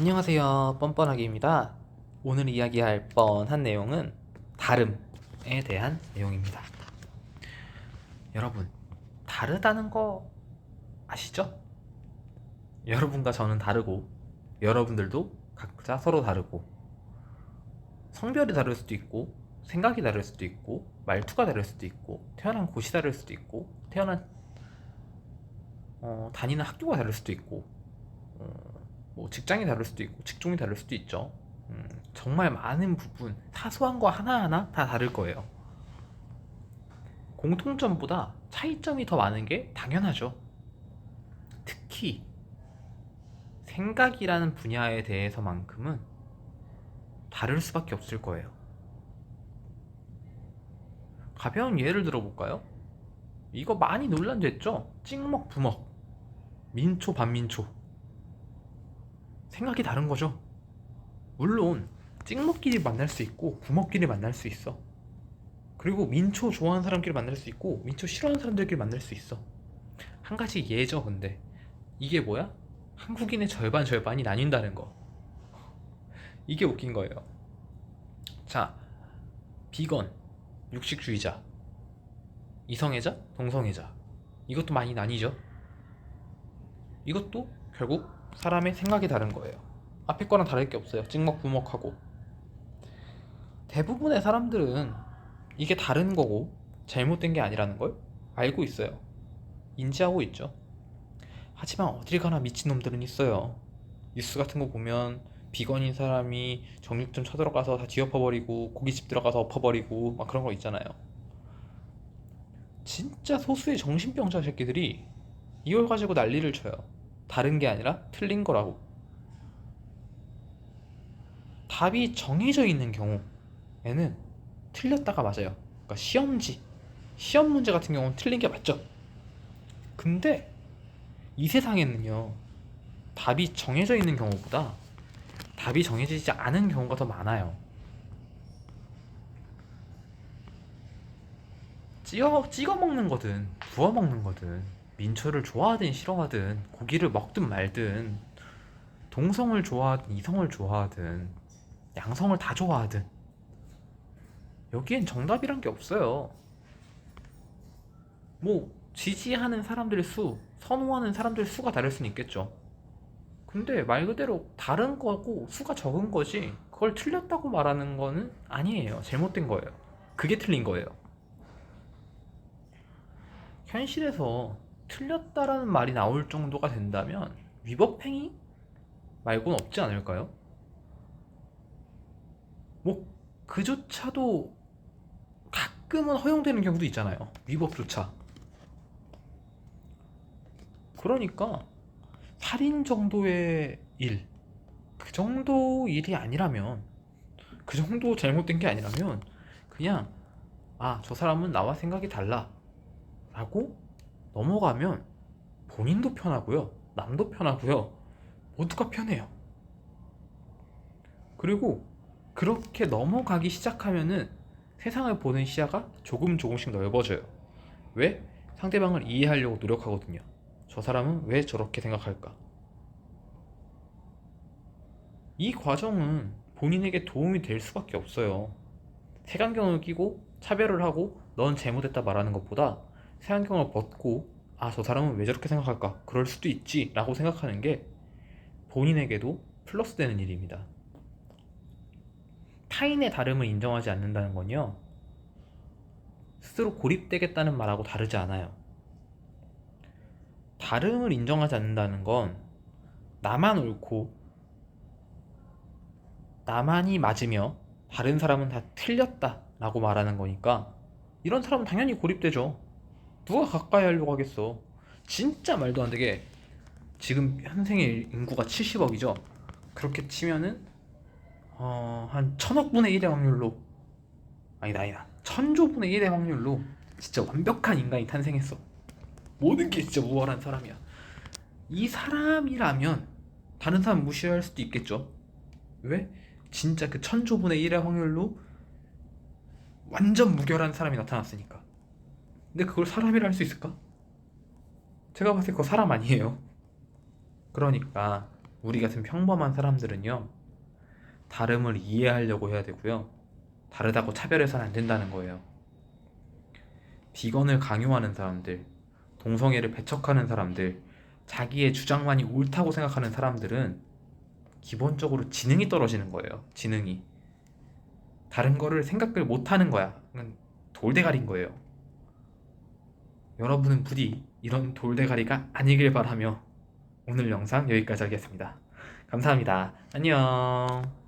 안녕하세요. 뻔뻔하기입니다. 오늘 이야기할 뻔한 내용은 다름에 대한 내용입니다. 여러분, 다르다는 거 아시죠? 여러분과 저는 다르고, 여러분들도 각자 서로 다르고, 성별이 다를 수도 있고, 생각이 다를 수도 있고, 말투가 다를 수도 있고, 태어난 곳이 다를 수도 있고, 태어난 어, 다니는 학교가 다를 수도 있고, 어, 뭐 직장이 다를 수도 있고 직종이 다를 수도 있죠. 음, 정말 많은 부분 사소한 거 하나하나 다 다를 거예요. 공통점보다 차이점이 더 많은 게 당연하죠. 특히 생각이라는 분야에 대해서만큼은 다를 수밖에 없을 거예요. 가벼운 예를 들어볼까요? 이거 많이 논란됐죠? 찍먹 부먹 민초 반민초 생각이 다른 거죠. 물론 찍먹끼리 만날 수 있고 부먹끼리 만날 수 있어. 그리고 민초 좋아하는 사람끼리 만날 수 있고 민초 싫어하는 사람들끼리 만날 수 있어. 한 가지 예죠, 근데 이게 뭐야? 한국인의 절반 절반이 나뉜다는 거. 이게 웃긴 거예요. 자, 비건, 육식주의자, 이성애자, 동성애자. 이것도 많이 나뉘죠. 이것도 결국 사람의 생각이 다른 거예요. 앞에 거랑 다를 게 없어요. 찍먹부먹하고. 대부분의 사람들은 이게 다른 거고 잘못된 게 아니라는 걸 알고 있어요. 인지하고 있죠. 하지만 어딜 가나 미친놈들은 있어요. 뉴스 같은 거 보면 비건인 사람이 정육점 쳐들어가서 다 뒤엎어버리고 고깃집 들어가서 엎어버리고 막 그런 거 있잖아요. 진짜 소수의 정신병자 새끼들이 이걸 가지고 난리를 쳐요. 다른 게 아니라 틀린 거라고. 답이 정해져 있는 경우에는 틀렸다가 맞아요. 그러니까 시험지, 시험 문제 같은 경우는 틀린 게 맞죠. 근데 이 세상에는요, 답이 정해져 있는 경우보다 답이 정해지지 않은 경우가 더 많아요. 찍어, 찍어 먹는 거든, 부어 먹는 거든, 민초를 좋아하든 싫어하든, 고기를 먹든 말든, 동성을 좋아하든 이성을 좋아하든, 양성을 다 좋아하든, 여기엔 정답이란 게 없어요. 뭐, 지지하는 사람들의 수, 선호하는 사람들의 수가 다를 수는 있겠죠. 근데 말 그대로 다른 거고 수가 적은 거지, 그걸 틀렸다고 말하는 거는 아니에요. 잘못된 거예요. 그게 틀린 거예요. 현실에서 틀렸다라는 말이 나올 정도가 된다면 위법행위 말고는 없지 않을까요? 뭐 그조차도 가끔은 허용되는 경우도 있잖아요. 위법조차. 그러니까 살인 정도의 일, 그 정도 일이 아니라면, 그 정도 잘못된 게 아니라면, 그냥, 아, 저 사람은 나와 생각이 달라. 라고 넘어가면 본인도 편하고요. 남도 편하고요. 모두가 편해요. 그리고 그렇게 넘어가기 시작하면은 세상을 보는 시야가 조금 조금씩 넓어져요. 왜? 상대방을 이해하려고 노력하거든요. 저 사람은 왜 저렇게 생각할까? 이 과정은 본인에게 도움이 될 수밖에 없어요. 색안경을 끼고 차별을 하고 넌 잘못했다 말하는 것보다 색안경을 벗고 아 저 사람은 왜 저렇게 생각할까? 그럴 수도 있지 라고 생각하는 게 본인에게도 플러스 되는 일입니다. 타인의 다름을 인정하지 않는다는 건요. 스스로 고립되겠다는 말하고 다르지 않아요. 다름을 인정하지 않는다는 건 나만 옳고 나만이 맞으며 다른 사람은 다 틀렸다 라고 말하는 거니까 이런 사람은 당연히 고립되죠. 누가 가까이 하려고 하겠어. 진짜 말도 안 되게 지금 현생의 인구가 70억이죠. 그렇게 치면은 어, 한 천억 분의 1의 확률로 아니다 아니다 천조 분의 1의 확률로 진짜 완벽한 인간이 탄생했어. 모든 게 진짜 우월한 사람이야. 이 사람이라면 다른 사람 무시할 수도 있겠죠. 왜? 진짜 그 천조분의 1의 확률로 완전 무결한 사람이 나타났으니까. 근데 그걸 사람이라 할 수 있을까? 제가 봤을 때 그거 사람 아니에요. 그러니까 우리 같은 평범한 사람들은요, 다름을 이해하려고 해야 되고요. 다르다고 차별해서는 안 된다는 거예요. 비건을 강요하는 사람들, 동성애를 배척하는 사람들, 자기의 주장만이 옳다고 생각하는 사람들은 기본적으로 지능이 떨어지는 거예요. 지능이. 다른 거를 생각을 못 하는 거야. 돌대가리인 거예요. 여러분은 부디 이런 돌대가리가 아니길 바라며 오늘 영상 여기까지 하겠습니다. 감사합니다. 안녕.